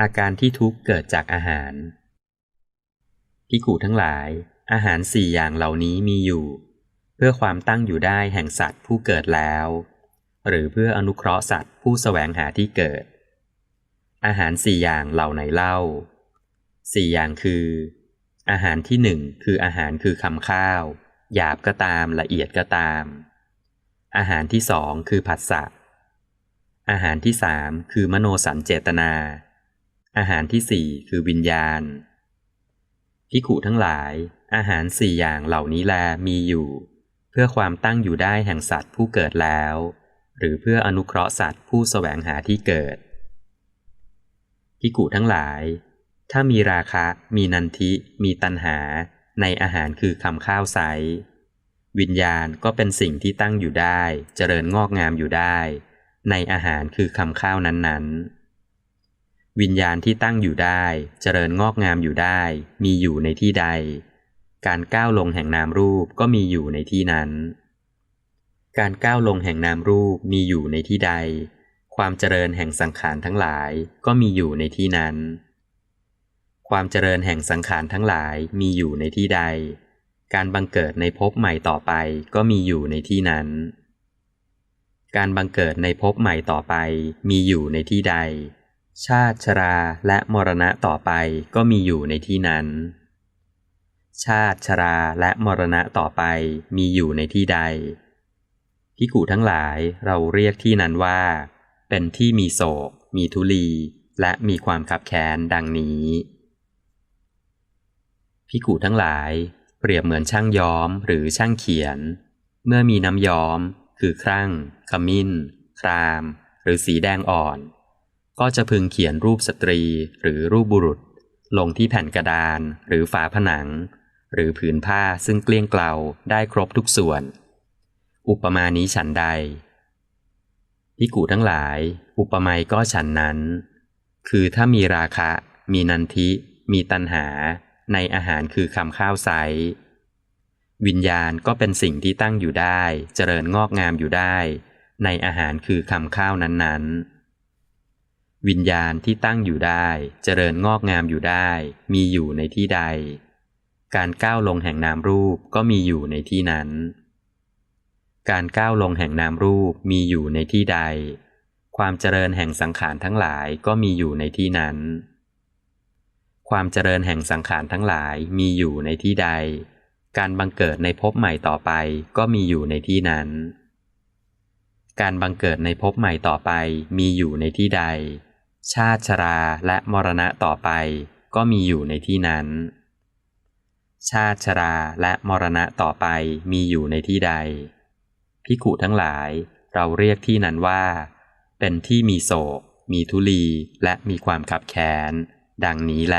อาการที่ทุกข์เกิดจากอาหารพิกูทั้งหลาย อาหารสี่อย่างเหล่านี้มีอยู่ เพื่อความตั้งอยู่ได้แห่งสัตว์ผู้เกิดแล้ว หรือเพื่ออนุเคราะห์สัตว์ผู้แสวงหาที่เกิด อาหารสี่อย่างเหล่าไหนเล่าสี่อย่างคือ อาหารที่หนึ่งคืออาหารคือคำข้าว หยาบก็ตามละเอียดก็ตาม อาหารที่สองคือผัสสะอาหารที่สามคือมโนสัญเจตนา อาหารที่สี่คือวิญญาณพิขุทั้งหลาย อาหารสี่อย่างเหล่านี้แลมีอยู่ เพื่อความตั้งอยู่ได้แห่งสัตว์ผู้เกิดแล้ว หรือเพื่ออนุเคราะห์สัตว์ผู้แสวงหาที่เกิดพิกุทั้งหลาย ถ้ามีราคะ มีนันทิ มีตัณหา ในอาหารคือคำข้าวใสวิญญาณก็เป็นสิ่งที่ตั้งอยู่ได้ เจริญงอกงามอยู่ได้ ในอาหารคือคำข้าวนั้นๆ วิญญาณที่ตั้งอยู่ได้ เจริญงอกงามอยู่ได้ มีอยู่ในที่ใด การก้าวลงแห่งนามรูปก็มีอยู่ในที่นั้น การก้าวลงแห่งนามรูปมีอยู่ในที่ใด ความเจริญแห่งสังขารทั้งหลายก็มีอยู่ในที่นั้น ความเจริญแห่งสังขารทั้งหลายมีอยู่ในที่ใด การบังเกิดในภพใหม่ต่อไปก็มีอยู่ในที่นั้น การบังเกิดในภพใหม่ต่อไปมีอยู่ในที่ใด ชาติชราและมรณะต่อไปก็มีอยู่ในที่นั้น ชาติชราและมรณะต่อไปมีอยู่ในที่ใดพิกุทั้งหลายเราเรียกที่นั้นว่า เป็นที่มีโศก มีทุลี และมีความขับแค้นดังนี้พิกูทั้งหลายเปรียบเหมือนช่างย้อมหรือช่างเขียน เมื่อมีน้ำย้อม คือครั่งขมิ้น คราม หรือสีแดงอ่อน ก็จะพึงเขียนรูปสตรีหรือรูปบุรุษ ลงที่แผ่นกระดาน หรือฝาผนัง หรือผืนผ้าซึ่งเกลี้ยงเกลาได้ครบทุกส่วน อุปมานี้ฉันใดพิกูทั้งหลาย อุปมาก็ฉันนั้น คือถ้ามีราคะ มีนันทิ มีตัณหา ในอาหารคือคำข้าวใสวิญญาณก็เป็นสิ่งที่ตั้งอยู่ได้ เจริญงอกงามอยู่ได้ ในอาหารคือคำข้าวนั้นๆ วิญญาณที่ตั้งอยู่ได้ เจริญงอกงามอยู่ได้ มีอยู่ในที่ใด การก้าวลงแห่งนามรูปก็มีอยู่ในที่นั้น การก้าวลงแห่งนามรูปมีอยู่ในที่ใด ความเจริญแห่งสังขารทั้งหลายก็มีอยู่ในที่นั้น ความเจริญแห่งสังขารทั้งหลายมีอยู่ในที่ใด การบังเกิดในภพใหม่ต่อไปก็มีอยู่ในที่นั้นการบังเกิดในภพใหม่ต่อไปมีอยู่ในที่ใด ชาติชราและมรณะต่อไปก็มีอยู่ในที่นั้น ชาติชราและมรณะต่อไปมีอยู่ในที่ใด พิกุทั้งหลายเราเรียกที่นั้นว่า เป็นที่มีโศก มีทุลีและมีความขับแค้นดังนี้แล